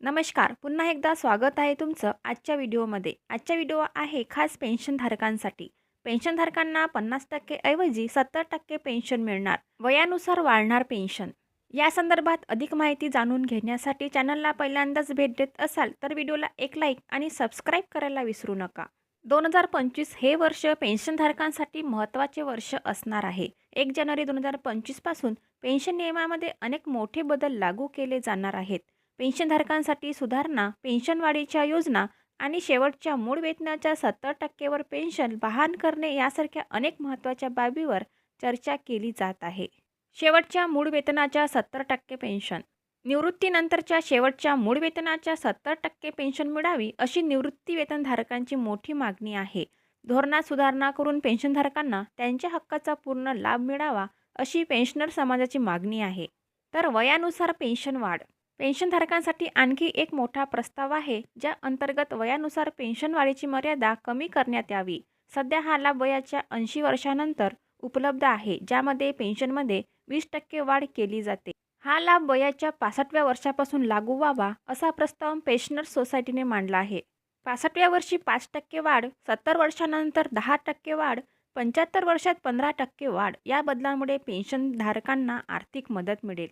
नमस्कार. पुन्हा एकदा स्वागत आहे तुमचं आजच्या व्हिडिओमध्ये. आजच्या व्हिडिओ आहे खास पेन्शनधारकांसाठी. पेन्शनधारकांना पन्नास टक्के ऐवजी सत्तर टक्के पेन्शन मिळणार. वयानुसार वाढणार पेन्शन. या संदर्भात अधिक माहिती जाणून घेण्यासाठी चॅनलला पहिल्यांदाच भेट देत असाल तर व्हिडिओला एक लाईक आणि सबस्क्राईब करायला विसरू नका. दोन हजार पंचवीस हे वर्ष पेन्शनधारकांसाठी महत्त्वाचे वर्ष असणार आहे. एक जानेवारी दोन हजार पंचवीसपासून पेन्शन नियमामध्ये अनेक मोठे बदल लागू केले जाणार आहेत. पेन्शनधारकांसाठी सुधारणा पेन्शनवाढीच्या योजना आणि शेवटच्या मूळ वेतनाच्या सत्तर टक्केवर पेन्शन बहाल करणे यासारख्या अनेक महत्त्वाच्या बाबीवर चर्चा केली जात आहे. शेवटच्या मूळ वेतनाच्या सत्तर टक्के पेन्शन. निवृत्तीनंतरच्या शेवटच्या मूळ वेतनाच्या सत्तर टक्के पेन्शन मिळावी अशी निवृत्ती वेतनधारकांची मोठी मागणी आहे. धोरणात सुधारणा करून पेन्शनधारकांना त्यांच्या हक्काचा पूर्ण लाभ मिळावा अशी पेन्शनर समाजाची मागणी आहे. तर वयानुसार पेन्शन वाढ. पेन्शनधारकांसाठी आणखी एक मोठा प्रस्ताव आहे ज्या अंतर्गत वयानुसार पेन्शन वाढीची मर्यादा कमी करण्यात यावी. सध्या हा लाभ वयाच्या ऐंशी वर्षानंतर उपलब्ध आहे ज्यामध्ये पेन्शनमध्ये वीस टक्के वाढ केली जाते. हा लाभ वयाच्या पासष्टव्या वर्षापासून लागू व्हावा असा प्रस्ताव पेन्शनर सोसायटीने मांडला आहे. पासष्टव्या वर्षी पाच टक्के वाढ सत्तर वर्षानंतर दहा टक्के वाढ पंच्याहत्तर वर्षात पंधरा टक्के वाढ या बदलांमुळे पेन्शनधारकांना आर्थिक मदत मिळेल.